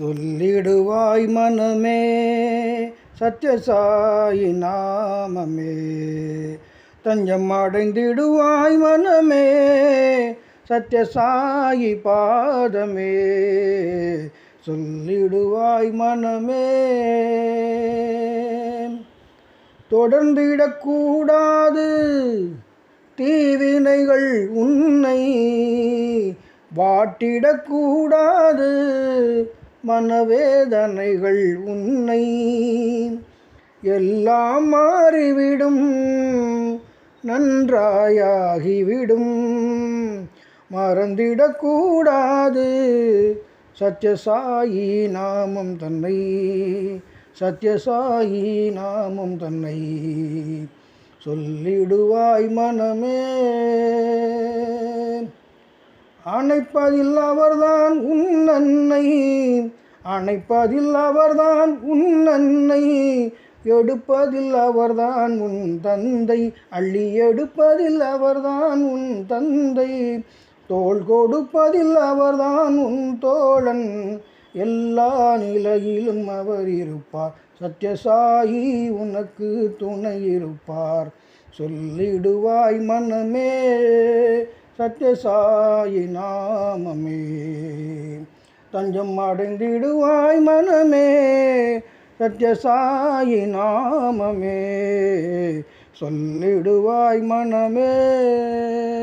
சொல்லிடுவாய் மனமே சத்யசாயி நாமமே. தஞ்சம் அடைந்திடுவாய் மனமே சத்யசாயி பாதமே. சொல்லிடுவாய் மனமே. தொடர்ந்திடக்கூடாது தீவினைகள் உன்னை வாட்டிடக்கூடாது மனவேதனைகள் உன்னை எல்லாம் மாறிவிடும் நன்றாயாகிவிடும். மறந்திடக்கூடாது சத்யசாயி நாமம் தன்னை சத்யசாயி நாமம் தன்னை. சொல்லிடுவாய் மனமே அணைப்பதில் அவர்தான் உன் அன்னை அணைப்பதில் அவர்தான் உன் அன்னை எடுப்பதில் அவர்தான் உன் தந்தை. அள்ளி எடுப்பதில் அவர்தான் உன் தந்தை. தோல் கொடுப்பதில் அவர்தான் உன் தோழன். எல்லா நிலையிலும் அவர் இருப்பார். சத்யசாயி உனக்கு துணை இருப்பார். சொல்லிடுவாய் மனமே. சத்யசாயி நாமமே. தஞ்சம் அடைந்திடுவாய் மனமே சத்யசாயி நாமமே. சொல்லிடுவாய் மனமே.